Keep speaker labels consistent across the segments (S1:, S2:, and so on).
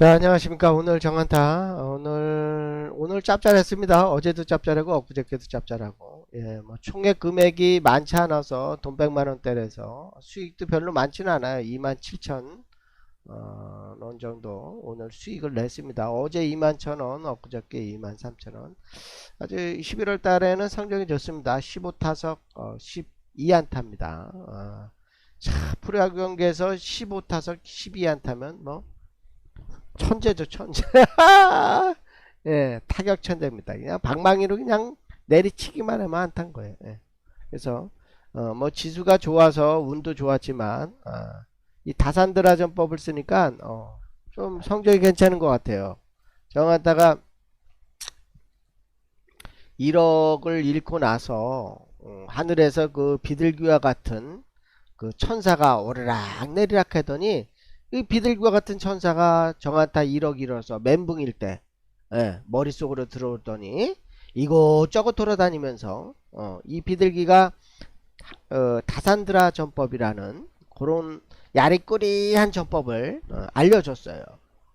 S1: 자, 안녕하십니까. 오늘 정한타. 어, 오늘, 오늘 짭짤했습니다. 어제도 짭짤하고, 엊그저께도 짭짤하고. 예, 뭐, 총액 금액이 많지 않아서 돈 100만원대라서 수익도 별로 많지는 않아요. 2만 7천, 어, 원 정도 오늘 수익을 냈습니다. 어제 2만 1천원, 엊그저께 2만 3천원. 아주 11월 달에는 성적이 좋습니다. 15타석, 어, 12안타입니다. 어, 자, 프로야구 경기에서 15타석 12안타면 뭐, 천재죠 천재. 예 타격 천재입니다. 그냥 방망이로 그냥 내리치기만 하면 안탄 거예요. 예. 그래서 어, 뭐 지수가 좋아서 운도 좋았지만 아, 이 다산드라전법을 쓰니까 어, 좀 성적이 괜찮은 것 같아요. 정하다가 1억을 잃고 나서 어, 하늘에서 그 비둘기와 같은 그 천사가 오르락 내리락 하더니 이 비둘기와 같은 천사가 정한타 1억 잃어서 멘붕일 때 예, 머릿속으로 들어오더니 이곳저곳 돌아다니면서 어, 이 비둘기가 어, 다산드라 전법이라는 그런 야리꾸리한 전법을 어, 알려줬어요.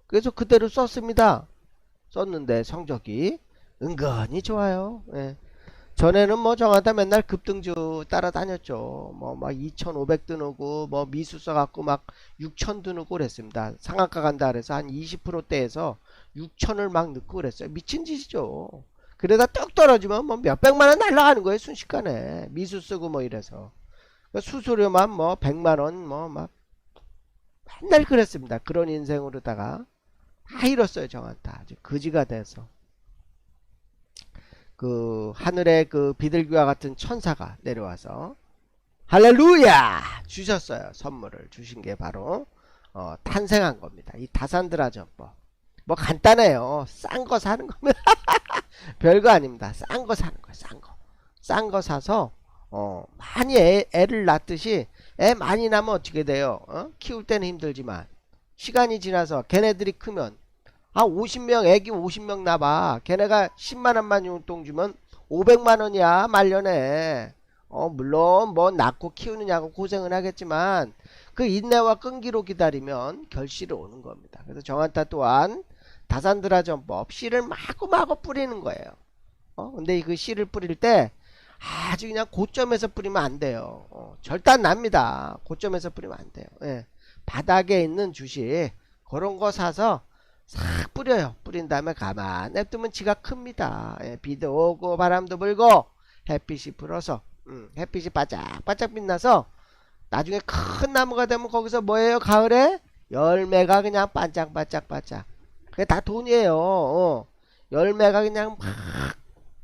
S1: 그래서 그대로 썼습니다. 썼는데 성적이 은근히 좋아요. 예. 전에는 뭐 정하다 맨날 급등주 따라다녔죠. 뭐 막 2,500 드누고 뭐 미수 써갖고 막 6,000 드누고 그랬습니다. 상한가 간다 그래서 한 20%대에서 6,000을 막 넣고 그랬어요. 미친 짓이죠. 그러다 뚝 떨어지면 뭐 몇백만 원 날라가는 거예요. 순식간에. 미수 쓰고 뭐 이래서. 수수료만 뭐 100만 원 뭐 막 맨날 그랬습니다. 그런 인생으로다가 다 잃었어요. 정한타. 아주 거지가 돼서. 그 하늘에 그 비둘기와 같은 천사가 내려와서 할렐루야! 주셨어요. 선물을 주신 게 바로 어, 탄생한 겁니다. 이 다산드라 전법. 뭐 간단해요. 싼 거 사는 거면 별거 아닙니다. 싼 거 사는 거예요 싼거 싼 거 사서 어, 많이 애, 애를 낳듯이 애 많이 낳으면 어떻게 돼요? 어? 키울 때는 힘들지만 시간이 지나서 걔네들이 크면 아 50명 애기 50명 나봐. 걔네가 10만원만 용돈 주면 500만원이야 말년에. 어 물론 뭐 낳고 키우느냐고 고생은 하겠지만 그 인내와 끈기로 기다리면 결실이 오는 겁니다. 그래서 정한타 또한 다산드라 전법 씨를 마구마구 뿌리는 거예요. 어 근데 그 씨를 뿌릴 때 아주 그냥 고점에서 뿌리면 안 돼요. 어, 절단 납니다. 고점에서 뿌리면 안 돼요. 예. 바닥에 있는 주식 그런 거 사서 싹 뿌려요. 뿌린 다음에 가만 냅두면 지가 큽니다. 예, 비도 오고 바람도 불고 햇빛이 불어서 음, 햇빛이 바짝바짝 빛나서 나중에 큰 나무가 되면 거기서 뭐예요? 가을에 열매가 그냥 반짝반짝반짝. 그게 다 돈이에요. 어. 열매가 그냥 막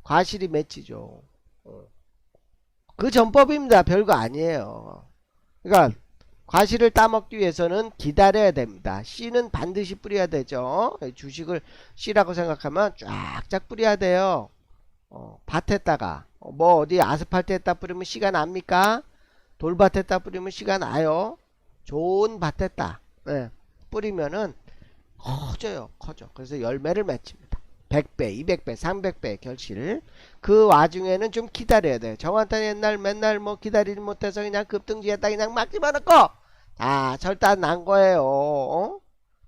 S1: 과실이 맺히죠. 어. 그 전법입니다. 별거 아니에요. 그러니까 과실을 따먹기 위해서는 기다려야 됩니다. 씨는 반드시 뿌려야 되죠. 주식을 씨라고 생각하면 쫙쫙 뿌려야 돼요. 어, 밭에다가 어, 뭐 어디 아스팔트에다 뿌리면 씨가 납니까? 돌밭에다 뿌리면 씨가 나요. 좋은 밭에다 네, 뿌리면은 커져요. 커져. 그래서 열매를 맺힙니다. 100배, 200배, 300배 결실. 그 와중에는 좀 기다려야 돼요. 정한타 옛날 맨날 뭐 기다리지 못해서 그냥 급등주에다 그냥 막 집어넣고 아, 절단 난 거예요. 어?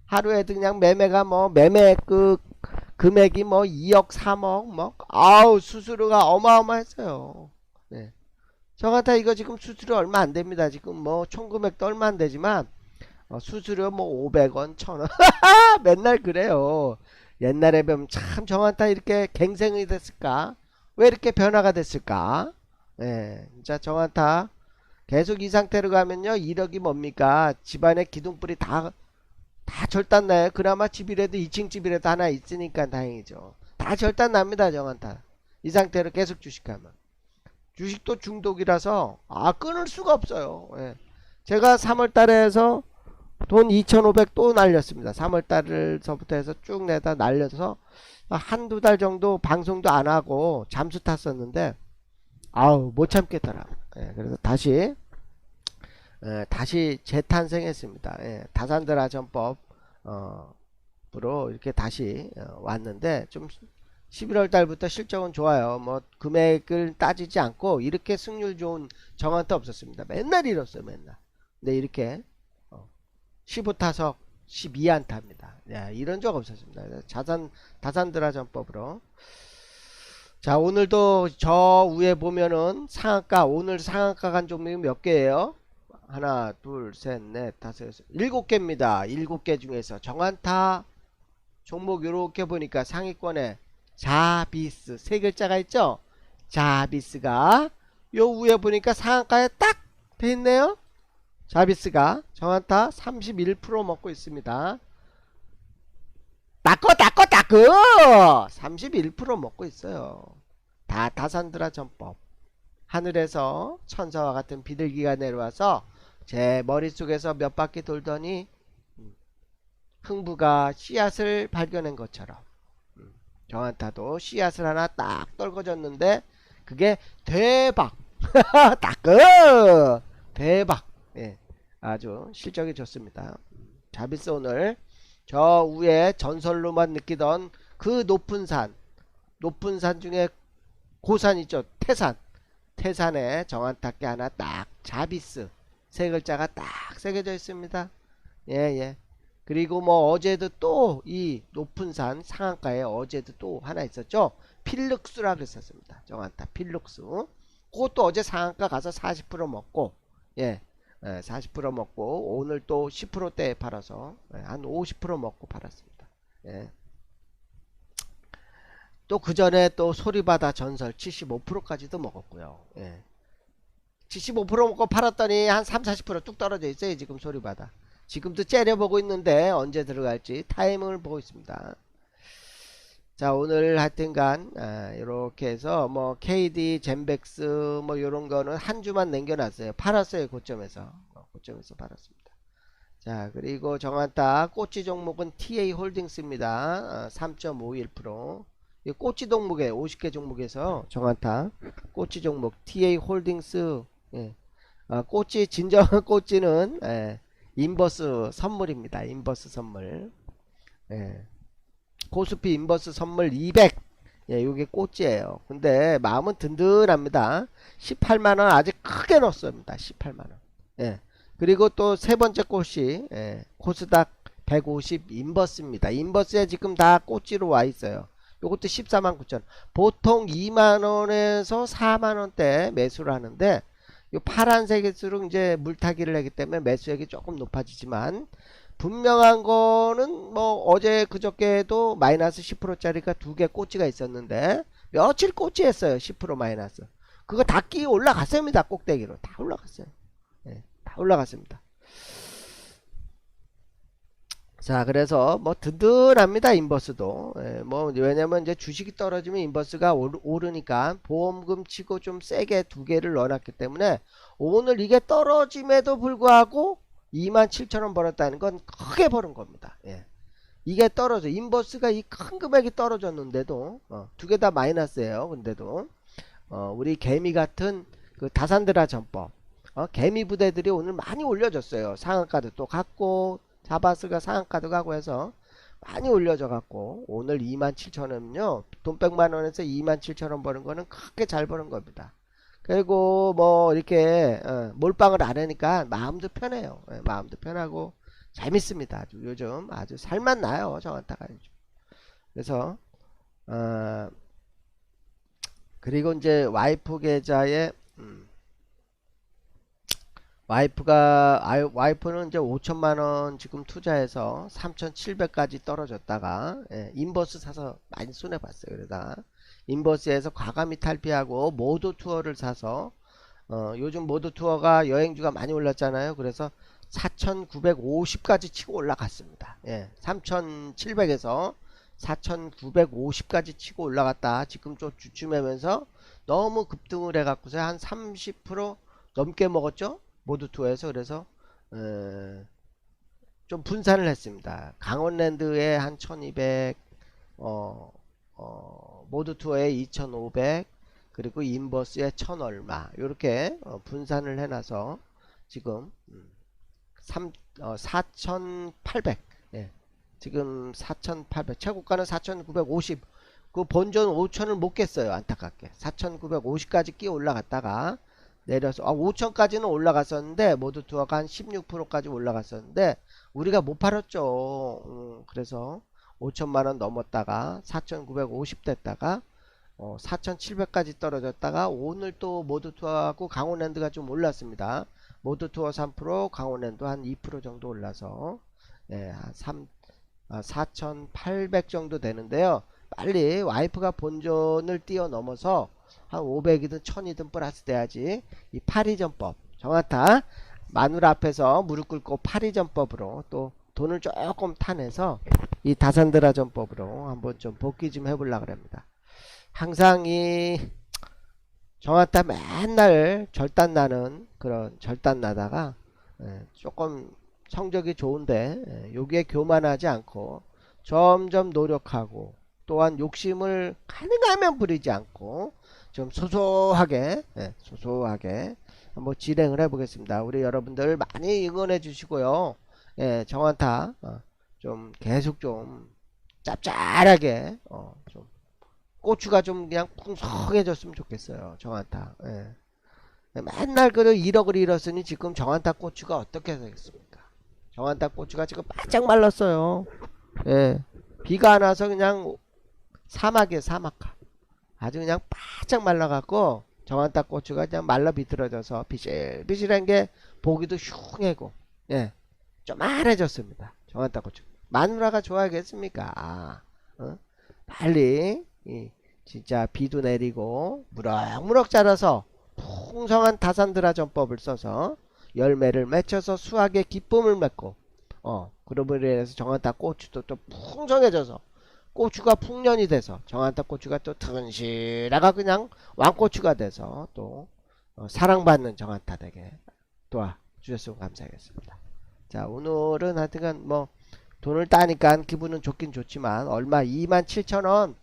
S1: 하루에도 그냥 매매가 뭐 매매 그 금액이 뭐 2억 3억 뭐 아우 수수료가 어마어마했어요. 네. 저 같아 이거 지금 수수료 얼마 안 됩니다. 지금 뭐 총금액도 얼마 안 되지만 어, 수수료 뭐 500원, 1000원 맨날 그래요. 옛날에 보면 참 정한타 이렇게 갱생이 됐을까? 왜 이렇게 변화가 됐을까? 예, 네, 진짜 정한타 계속 이 상태로 가면요 1억이 뭡니까? 집안에 기둥불이 다 다 절단 나요? 그나마 집이라도 2층 집이라도 하나 있으니까 다행이죠. 다 절단 납니다 정한타. 이 상태로 계속 주식하면. 주식도 중독이라서 아 끊을 수가 없어요. 예. 제가 3월달에 해서 돈 2,500 또 날렸습니다. 3월달서부터 해서 쭉 내다 날려서 한두 달 정도 방송도 안 하고 잠수 탔었는데 아우 못 참겠더라 예, 그래서 다시 예, 다시 재탄생했습니다. 예, 다산드라 전법 어, 으로 이렇게 다시 어, 왔는데 좀 11월 달부터 실적은 좋아요. 뭐 금액을 따지지 않고 이렇게 승률 좋은 정한타 없었습니다. 맨날 잃었어요. 맨날. 근데 이렇게 어, 15타석 12안타입니다. 예, 이런 적 없었습니다. 자산 다산드라 전법으로 자 오늘도 저 위에 보면은 상한가 오늘 상한가 간 종목이 몇 개예요? 하나 둘 셋 넷 다섯 여섯 일곱 개입니다. 일곱 개 중에서 정한타 종목 요렇게 보니까 상위권에 자비스 세 글자가 있죠? 자비스가 요 위에 보니까 상한가에 딱 돼 있네요. 자비스가 정한타 31% 먹고 있습니다. 따꺼 따꺼 따꺼 31% 먹고 있어요. 다 다산드라 전법. 하늘에서 천사와 같은 비둘기가 내려와서 제 머릿속에서 몇 바퀴 돌더니 음, 흥부가 씨앗을 발견한 것처럼 음, 정한타도 씨앗을 하나 딱 떨궈졌는데 그게 대박 따꺼 대박 예, 아주 실적이 좋습니다. 자비스 오늘 저 위에 전설로만 느끼던 그 높은 산, 높은 산 중에 고산 있죠. 태산. 태산에 정한탁게 하나 딱 자비스 세 글자가 딱 새겨져 있습니다. 예, 예. 그리고 뭐 어제도 또 이 높은 산 상한가에 어제도 또 하나 있었죠. 필룩스라 그랬었습니다. 정한타 필룩스. 그것도 어제 상한가 가서 40% 먹고 예. 예, 40% 먹고 오늘 또 10%대에 팔아서 예, 한50% 먹고 팔았습니다. 예. 또그 전에 또 소리바다 전설 75%까지도 먹었고요. 예. 75% 먹고 팔았더니 한 3, 40%뚝 떨어져 있어요. 지금 소리바다. 지금도 째려보고 있는데 언제 들어갈지 타이밍을 보고 있습니다. 자 오늘 하여튼간 아, 이렇게 해서 뭐 KD, 젠백스 뭐 요런 거는 한 주만 남겨놨어요. 팔았어요 고점에서 어, 고점에서 팔았습니다. 자 그리고 정한타 꼬치 종목은 TA 홀딩스입니다. 어, 3.51%. 이 꼬치 종목에 50개 종목에서 정한타 꼬치 종목 TA 홀딩스 예. 어, 꼬치 진정한 꼬치는 예, 인버스 선물입니다. 인버스 선물. 예. 고스피 인버스 선물 200. 예, 요게 꼬치예요. 근데 마음은 든든합니다. 18만원 아직 크게 넣었습니다. 18만원. 예. 그리고 또 세 번째 꽃이 예, 코스닥 150 인버스입니다. 인버스에 지금 다 꼬치로 와 있어요. 요것도 14만 9천. 보통 2만 원에서 4만 원대 매수를 하는데 요 파란색일수록 이제 물타기를 하기 때문에 매수액이 조금 높아지지만 분명한 거는 뭐 어제 그저께도 마이너스 10%짜리가 두 개 꼬치가 있었는데 며칠 꼬치 했어요. 10% 마이너스. 그거 다 끼 올라갔습니다. 꼭대기로. 다 올라갔어요. 예, 다 올라갔습니다. 자, 그래서 뭐 든든합니다. 인버스도. 예, 뭐 왜냐면 이제 주식이 떨어지면 인버스가 오르, 오르니까 보험금 치고 좀 세게 두 개를 넣어놨기 때문에 오늘 이게 떨어짐에도 불구하고 27,000원 벌었다는 건 크게 벌은 겁니다. 예. 이게 떨어져. 인버스가 이 큰 금액이 떨어졌는데도 어, 두개 다 마이너스예요. 근데도 어, 우리 개미 같은 그 다산드라 전법 어, 개미 부대들이 오늘 많이 올려줬어요. 상한가도 또 갔고 자바스가 상한가도 가고 해서 많이 올려져 갖고 오늘 27,000원은요. 돈 100만 원에서 27,000원 버는 거는 크게 잘 버는 겁니다. 그리고 뭐 이렇게 어, 몰빵을 안 하니까 마음도 편해요. 예, 마음도 편하고 재밌습니다. 아주 요즘 아주 살만 나요. 정한타가 요즘. 그래서 어, 그리고 이제 와이프 계좌에 음, 와이프가 아, 와이프는 이제 5천만 원 지금 투자해서 3,700까지 떨어졌다가 예, 인버스 사서 많이 손해 봤어요. 그러다 인버스에서 과감히 탈피하고 모두 투어를 사서 어, 요즘 모두 투어가 여행주가 많이 올랐잖아요. 그래서 4,950까지 치고 올라갔습니다. 예, 3,700에서 4,950까지 치고 올라갔다. 지금 좀 주춤하면서 너무 급등을 해갖고서 한 30% 넘게 먹었죠. 모두 투어에서 그래서 에, 좀 분산을 했습니다. 강원랜드에 한 1200, 어, 어, 모두 투어에 2500, 그리고 인버스에 1000 얼마 이렇게 어, 분산을 해놔서 지금 음, 3, 어, 4800 예. 지금 4800 최고가는 4950 그 본전 5000을 못 깼어요 안타깝게 4950까지 끼어 올라갔다가 내려서 아 5천까지는 올라갔었는데 모두 투어가 한 16%까지 올라갔었는데 우리가 못 팔았죠. 음, 그래서 5천만 원 넘었다가 4,950 됐다가 어, 4,700까지 떨어졌다가 오늘 또 모두 투어하고 강원랜드가 좀 올랐습니다. 모두 투어 3% 강원랜드 한 2% 정도 올라서 예, 한 3, 아, 4,800 정도 되는데요. 빨리 와이프가 본전을 뛰어넘어서 한 500이든 1000이든 플러스 돼야지. 이 파리전법. 정확타 마누라 앞에서 무릎 꿇고 파리전법으로 또 돈을 조금 타내서 이 다산드라 전법으로 한번 좀 복귀 좀 해보려고 합니다. 항상 이 정확타 맨날 절단 나는 그런 절단 나다가 예, 조금 성적이 좋은데 예, 여기에 교만하지 않고 점점 노력하고 또한 욕심을 가능하면 부리지 않고 좀 소소하게 예, 소소하게 한번 진행을 해보겠습니다. 우리 여러분들 많이 응원해 주시고요. 예, 정한타 어, 좀 계속 좀 짭짤하게 어, 좀 고추가 좀 그냥 풍성해졌으면 좋겠어요. 정한타. 예. 맨날 그 1억을 잃었으니 지금 정한타 고추가 어떻게 되겠습니까? 정한타 고추가 지금 바짝 말랐어요. 예. 비가 안 와서 그냥 사막에 사막화. 아주 그냥 바짝 말라갖고 정한타 고추가 그냥 말라 비틀어져서 비실비실한 게 보기도 흉해고 예. 좀만해졌습니다. 정한타 고추. 마누라가 좋아하겠습니까? 아, 어? 빨리 이 진짜 비도 내리고 무럭무럭 자라서 풍성한 다산드라 전법을 써서 열매를 맺혀서 수확의 기쁨을 맺고 어 그러므로 인해서 정한타 고추도 또 풍성해져서 고추가 풍년이 돼서 정한타 고추가 또 튼실하가 그냥 왕고추가 돼서 또 어, 사랑받는 정한타 되게 도와주셨으면 감사하겠습니다. 자 오늘은 하여튼간 뭐 돈을 따니까 기분은 좋긴 좋지만 얼마 27,000원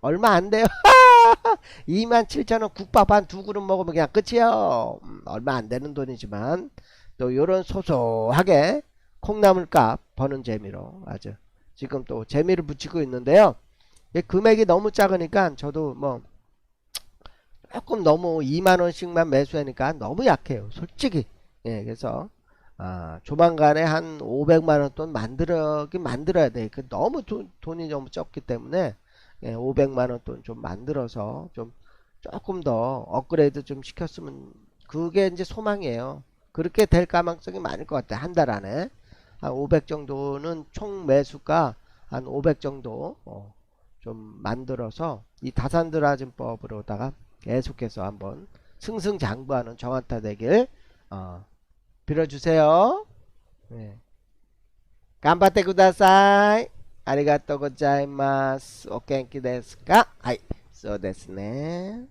S1: 얼마 안 돼요. 27,000원 국밥 한 두 그릇 먹으면 그냥 끝이에요. 음, 얼마 안 되는 돈이지만 또 요런 소소하게 콩나물값 버는 재미로 아주 지금 또 재미를 붙이고 있는데요. 이 금액이 너무 작으니까 저도 뭐 조금 너무 2만 원씩만 매수하니까 너무 약해요. 솔직히. 예, 그래서 아, 조만간에 한 500만 원 돈 만들어긴 만들어야 돼. 그 너무 돈, 돈이 너무 적기 때문에 예, 500만 원 돈 좀 만들어서 좀 조금 더 업그레이드 좀 시켰으면 그게 이제 소망이에요. 그렇게 될 가능성이 많을 것 같아. 한달 안에 한 500 정도는 총 매수가 한 500 정도 어, 좀 만들어서 이 다산드라진법으로다가 계속해서 한번 승승장구하는 정한타 되길 어, 빌어주세요. 네. 간바테 구다사이 아리가또 고자이마스 오케이 인키 데스까? 하이 쏘 데스네